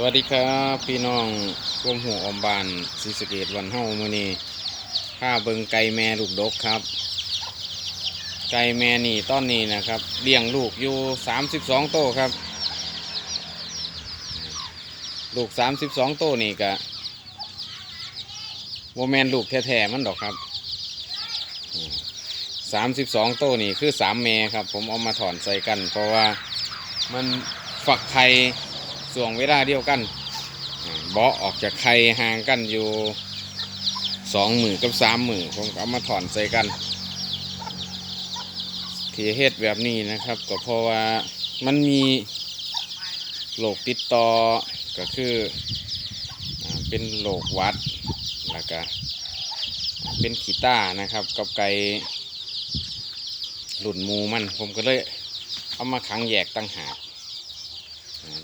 สวัสดีครับพี่น้องร่วมหูออมบานศรีสเกดวันเฮ้ามือนี้ข้าเบิงไก่แม่ลูกดกครับ ไก่แม่นี่ต้อนนี้นะครับเลี้ยงลูกอยู่สามสิบสองโตครับ ลูกสามสิบสองโตนี่กะโมแมนลูกแท้ๆมันดอกครับสามสิบสองโตนี่คือสามแม่ครับ ผมเอามาถอนใส่กัน เพราะว่ามันฝักไข่ ส่วงเวลาเดียวกันเบาะออกจากไข่ห่างกันอยู่สองหมื่นกับสามหมื่นผมก็เอามาถอนใส่กันที่เฮ็ดแบบนี้นะครับ ก็เพราะว่ามันมีโรคติดต่อก็คือเป็นโรควัดแล้วก็อ่าเป็นขีต้านะครับ กับไก่หลุนมูมัน ผมก็เลยเอามาขังแยกตั้งหากอ่า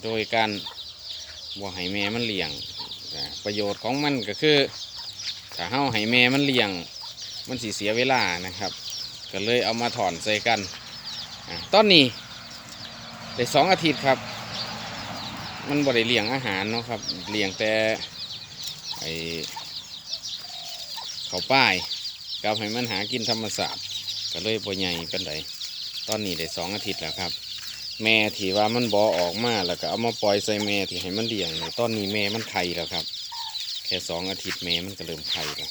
โดยการบ่ให้แม่มันเลี้ยงประโยชน์ของมันก็คือถ้าเฮาให้แม่มันเลี้ยง มันสิเสียเวลานะครับ ก็เลยเอามาถอนใส่กันอตอนนี้ได้สองอาทิตย์ครับ มันบ่ได้เลี้ยงอาหารเนาะครับเลี้ยงแต่ไอเขาป้ายกับให้มันหากินธรรมศาสตร์ก็เลยบ่ใหญ่เป็นไดตอนนี้ได้สองอาทิตย์แล้วครับ แม่ที่ว่ามันบอออกมาแล้วก็เอามาปล่อยใส่แม่ที่ให้มันเลี้ยงตอนนี้แม่มันไข่แล้วครับ แค่สองอาทิตย์แม่มันก็เริ่มไข่แล้ว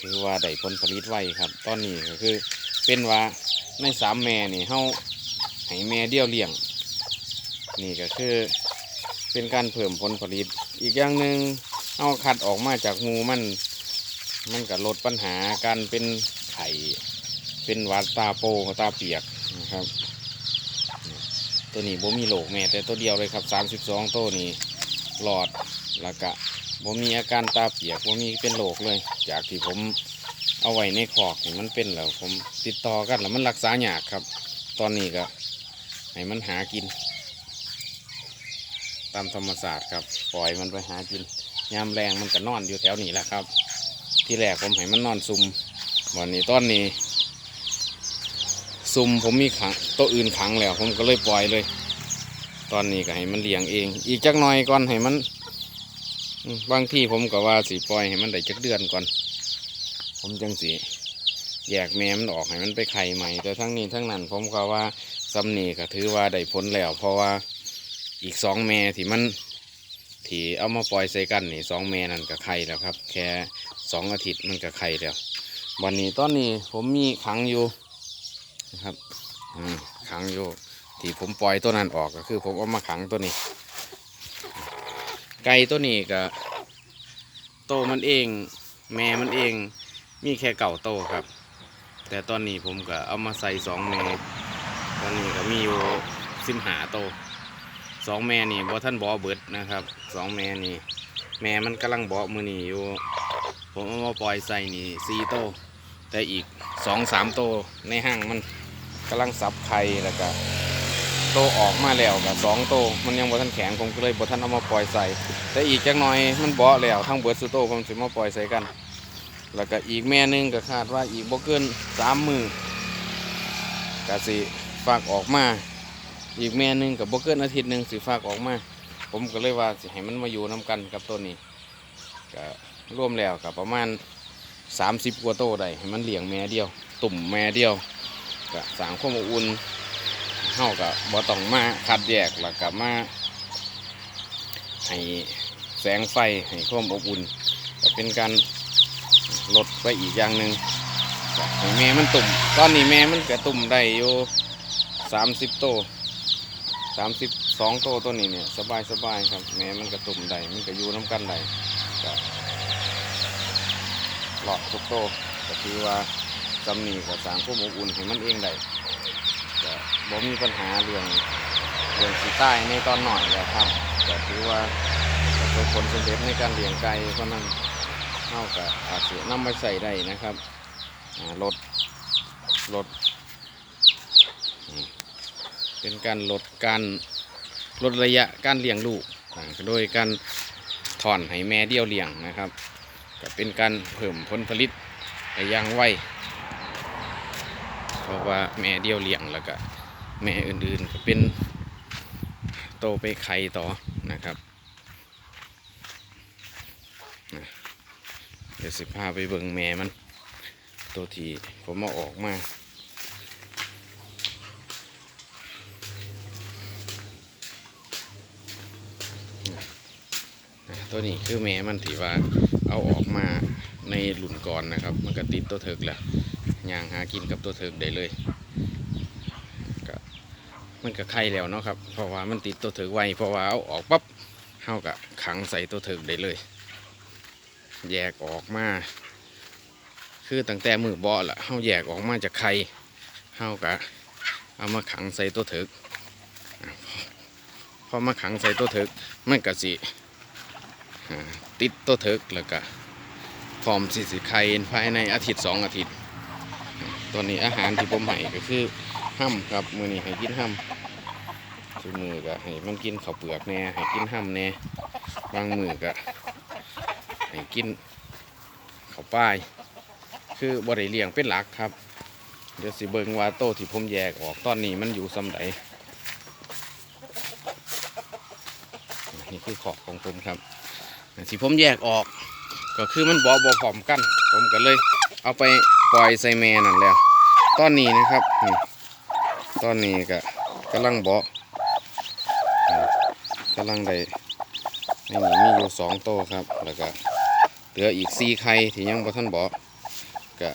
ถือว่าได้ผลผลิตไวครับ ตอนนี้ก็คือเป็นว่าในสามแม่นี่เฮาให้แม่เดียวเลี้ยง นี่ก็คือเป็นการเพิ่มผลผลิต อีกอย่างหนึ่งเอาคัดออกมาจากหมูมันมันก็ลดปัญหาการเป็นไข่เป็นวัดตาโปตาเปียกนะครับ ตัวนี้บ่มีโรคแม่แต่ตัวเดียวเลยครับ 32 ตัวนี้หลอดแล้วก็บ่มีอาการตาเปียกบ่มีเป็นโรคเลย จากที่ผมเอาไว้ในคอกนี่มันเป็นแล้วผมติดต่อกันแล้วมันรักษายากครับ ตอนนี้ก็ให้มันหากิน ตามธรรมศาสตร์ครับ ปล่อยมันไปหากินยามแรงมันก็นอนอยู่แถวนี้แหละครับ ที่แรกผมให้มันนอนซุมวันนี้ตอนนี้ ซุ่มผมมีขังตัวอื่นขังแล้ว ผมก็เลยปล่อยเลย ตอนนี้ก็ให้มันเลี้ยงเอง อีกจักหน่อยก่อนให้มันบางที่ผมก็ว่าสิปล่อยให้มันได้จักเดือนก่อน ผมจังสิแยกแม่มันออกให้มันไปไข่ใหม่ แต่ทั้งนี้ทั้งนั้นผมก็ว่าซำนีก็ถือว่าได้ผลแล้ว เพราะว่าอีกสองแม่ที่มันที่เอามาปล่อยใส่กันนี่สองแม่นั่นก็ไข่แล้วครับ แค่สองอาทิตย์มันก็ไข่แล้ว วันนี้ตอนนี้ผมมีขังอยู่ นะครับขังอยู่ที่ผมปล่อยตัวนั้นออกก็คือ ผมเอามาขังตัวนี้ ไก่ตัวนี้ก็โตมันเอง แม่มันเองมีแค่เก่าโตครับ แต่ตอนนี้ผมก็เอามาใส่สองแม่ตอนนี้ก็มีอยู่สิบหาโตสองแม่นี่บ่ท่านบอเบิดนะครับสองแม่นี่ แม่มันกำลังบอมือนี่อยู่ผมเอามาปล่อยใส่นี่สี่โตแต่อีกสองสามโตในห้างมัน กำลังสับไข่แล้วก็โตออกมาแล้วกับสองโตมันยังบ่ทันแข็งผมก็เลยบ่ทันเอามาปล่อยใส่ แต่อีกจักหน่อยมันเบาแล้วทั้งเบิดสุโตผมสิมาปล่อยใส่กัน แล้วก็อีกแม่นึงก็คาดว่าอีกบ่เกินสามมือก็สิฝากออกมา อีกแม่นึงกับบ่เกินอาทิตย์หนึ่งสิฝากออกมา ผมก็เลยว่าสิให้มันมาอยู่นํกันกับตัวนี้ก็ร่วมแล้วกับประมาณสามสิบกว่าโตได้ให้มันเลี้ยงแม่เดียว ตุ่มแม่เดียว ก็สางความอบอุ่นเฮากับบ่ต้องมาคัดแยกแล้วก็มาให้แสงไฟให้ความอบอุ่นก็เป็นการลดไปอีกอย่างหนึ่งแม่มันตุ่ม ตอนนี้แม่มันก็ตุ่มได้อยู่สามสิบโตสามสิบสองโตตัวนี้เนี่ยสบายสบายครับแม่มันก็ตุ่มได้มันก็อยู่น้ำกันได้หลอดทุกโตก็คือว่า จำนีกับสร้างความอบอุ่นให้มันเองได้ก็บ่มีปัญหาเรื่องเรื่องสีใต้ในตอนหน่อยแล้วครับก็ถือว่าประสบผลสำเร็จในการเลี้ยงไก่เพราะนั้นเท่ากับอาจจะนำไปใส่ได้นะครับลดลดเป็นการลดการลดระยะการเลี้ยงลูกโดยการถอนให้แม่เดียวเลี้ยงนะครับก็เป็นการเพิ่มผลผลิตไอย่างไว ราะว่าแม่เดี่ยวเลี้ยงแล้วก็แม่อื่นๆก็เป็นโตไปไข่ต่อนะครับเดี๋ยวสิพาไปเบิ่งแม่มัน ตัวทีผมมาออกมาตัวนี้คือแม่มันที่ว่าเอาออกมาในหลุนก่อนนะครับ มันก็ติดตัวเถิกแล้ว ย่างหากินกับตัวเถิกได้เลยก็มันก็ไข่แล้วเนาะครับ เพราะว่ามันติดตัวเถิกไวเพราะว่าเอาออกปั๊บเฮากับขังใส่ตัวเถิกได้เลย แยกออกมาคือตั้งแต่มือเบาะละเฮาแยกออกมาจากไข่เฮากะเอามาขังใส่ตัวเถิกพอมาขังใส่ตัวเถิกมันก็สิติดตัวเถิกแล้วก็ฟอร์มสิสิไข่ภายในอาทิตย์สองอาทิตย์ ตัวนี้อาหารที่ผมให้ก็คือห้ำครับมือนี้ให้กินห้ำคือมือก็ให้มันกินข้าวเปลือกแน่ให้กินห้ำแน่บางมือก็ให้กินข้าวป้าย คือบริเลี้ยงเป็นหลักครับ เดี๋ยวสิเบิงว่าโตที่ผมแยกออกตอนนี้มันอยู่สำไดนี่คือขอบของผมครับที่ผมแยกออก ก็คือมันบอบอพร้อมกัน ผมก็เลยเอาไป ปล่อยใส่แม่นั่นแล้ว ตอนนี้นะครับตอนนี้ก็กำลังบอกำลังได้นี่มีอยู่สองโตครับ แล้วก็เหลืออีกสี่ไข่ที่ยังบ่ท่านบอกก็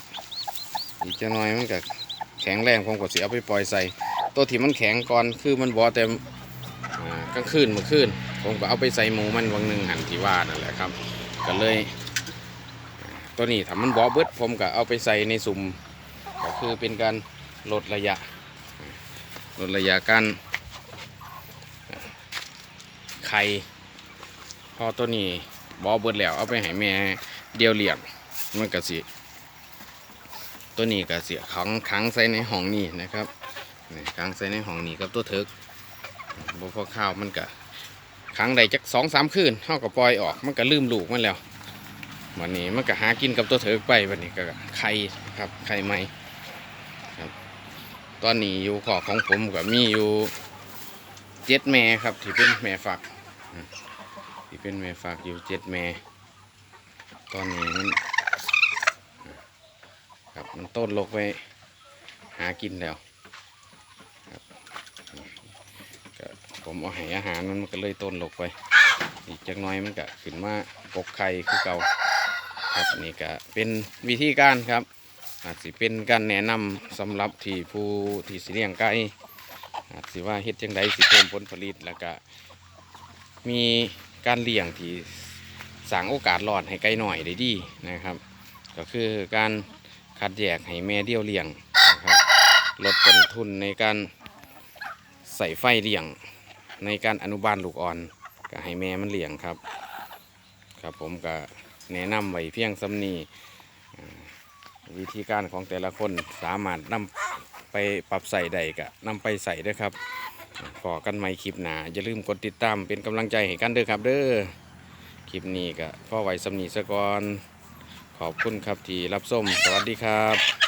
อีกจะน้อยมันก็แข็งแรงผมก็สิเอาไปปล่อยใส่ ตัวที่มันแข็งก่อนคือมันบอแต่กลางคืนเมื่อคืนผมก็เอาไปใส่หมูมันวังหนึ่งหันที่ว่านั่นแหละครับ ก็เลย ตัวนี้ถ้ามันบอเบิดผมก็เอาไปใส่ในสุ่มก็คือเป็นการลดระยะ ลดระยะการไข่พอตัวนี้บอเบิดแล้วเอาไปให้แม่เดียวเลี้ยงมันก็สิตัวนี้ก็เสียขังขังใส่ในห้องนี้นะครับขังใส่ในห้องนี้กับตัวเถิกบพอข้าวมันก็ขังใดจักสองสามคืนเท่ากับปล่อยออก มันก็ลืมลูกมันแล้ว วันนี้มันก็หากินกับตัวเถิกไปวันนี้ก็ไข่ครับไข่ใหม่ครับ ตอนนี้อยู่ขอของผมก็มีอยู่เจ็ดแม่ครับ ที่เป็นแม่ฝักที่เป็นแม่ฝักอยู่เจ็ดแม่ ตอนนี้มันครับมันต้นลกไว้หากินแล้วก็ผมเอาให้อาหารมันมันก็เลยต้นลงไปอีกจักน้อยมันก็ขึ้นมากกไข่คือเก่า ครับนี่ก็เป็นวิธีการครับ อาจสิเป็นการแนะนำสำหรับที่ผู้ที่สิเลี้ยงไก่อาจสิว่าเฮ็ดจังไดสิเพิ่มผลผลิตแล้วก็มีการเลี้ยงที่สร้างโอกาสรอดให้ไก่หน่อยได้ดีนะครับ ก็คือการคัดแยกให้แม่เดี่ยวเลี้ยงนะครับลดต้นทุนในการใส่ไฟเลี้ยง ในการอนุบาลลูกอ่อนก็ให้แม่มันเลี้ยงครับ ครับผมก็ แนะนำไว้เพียงสำนีวิธีการของแต่ละคนสามารถนำไปปรับใส่ใดกะนำไปใส่ด้วยครับขอกันใหม่คลิปหนาอย่าลืมกดติดตามเป็นกำลังใจให้กันเด้อครับ เด้อคลิปนี้กะพ่อไว้สำนีสะกอนขอบคุณครับที่รับส้มสวัสดีครับ